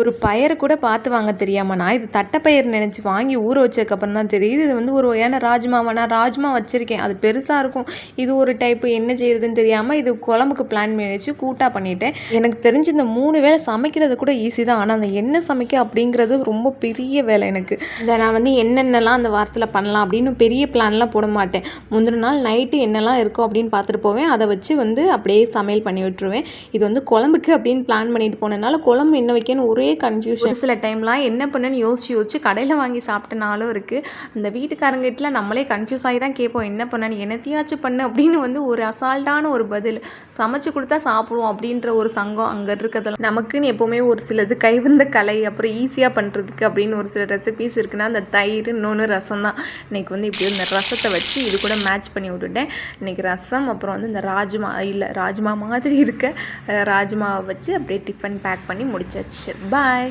ஒரு பயரை கூட பார்த்து வாங்க தெரியாமல் நான் இது தட்டைப்பயிர் நினச்சி வாங்கி ஊற வச்சதுக்கப்புறம் தான் தெரியுது. இது வந்து ஒரு வகையான ராஜ்மாவை நான் ராஜ்மா வச்சுருக்கேன். அது பெருசாக இருக்கும். இது ஒரு டைப்பு என்ன செய்யுதுன்னு தெரியாமல் இது குழம்புக்கு பிளான் பண்ணி வச்சு கூட்டாக பண்ணிட்டேன். எனக்கு தெரிஞ்சு இந்த மூணு வேளை சமைக்கிறது கூட ஈஸி தான். ஆனால் அந்த என்ன சமைக்க அப்படிங்கிறது ரொம்ப பெரிய வேலை எனக்கு. இந்த நான் வந்து என்னென்னலாம் அந்த வாரத்தில் பண்ணலாம் அப்படின்னு பெரிய பிளான்லாம் போட மாட்டேன். முந்தின நாள் நைட்டு என்னெல்லாம் இருக்கோ அப்படின்னு பார்த்துட்டு போவேன். அதை வச்சு வந்து அப்படியே சமையல் பண்ணி விட்டுருவேன். இது வந்து குழம்புக்கு அப்படின்னு பிளான் பண்ணிட்டு போனதுனால குழம்பு என்ன வைக்கணும் ஒரு கன்ஃபியூஷன் சில டைம்லாம் என்ன பண்ணுன்னு யோசிச்சு யோசிச்சு கடையில் வாங்கி சாப்பிட்டனாலும் இருக்குது அந்த வீட்டுக்காரங்கிட்ட நம்மளே கன்ஃபியூஸ் ஆகி தான் கேட்போம் என்ன பண்ணனு என்னத்தையாச்சும் பண்ணு அப்படின்னு வந்து ஒரு அசால்ட்டான ஒரு பதில். சமைச்சு கொடுத்தா சாப்பிடுவோம் அப்படின்ற ஒரு சங்கம் அங்கே இருக்கிறதுல நமக்குன்னு எப்போவுமே ஒரு சிலது கைவந்த கலை அப்புறம் ஈஸியாக பண்ணுறதுக்கு அப்படின்னு ஒரு சில ரெசிபீஸ் இருக்குன்னா அந்த தயிர் இன்னொன்று ரசம் தான். இன்றைக்கி வந்து இப்படி இந்த ரசத்தை வச்சு இது கூட மேட்ச் பண்ணி விட்டுட்டேன். இன்றைக்கி ரசம் அப்புறம் வந்து இந்த ராஜ்மா இல்லை ராஜ்மா மாதிரி இருக்க ராஜ்மாவை வச்சு அப்படியே டிஃபன் பேக் பண்ணி முடிச்சாச்சு. Bye.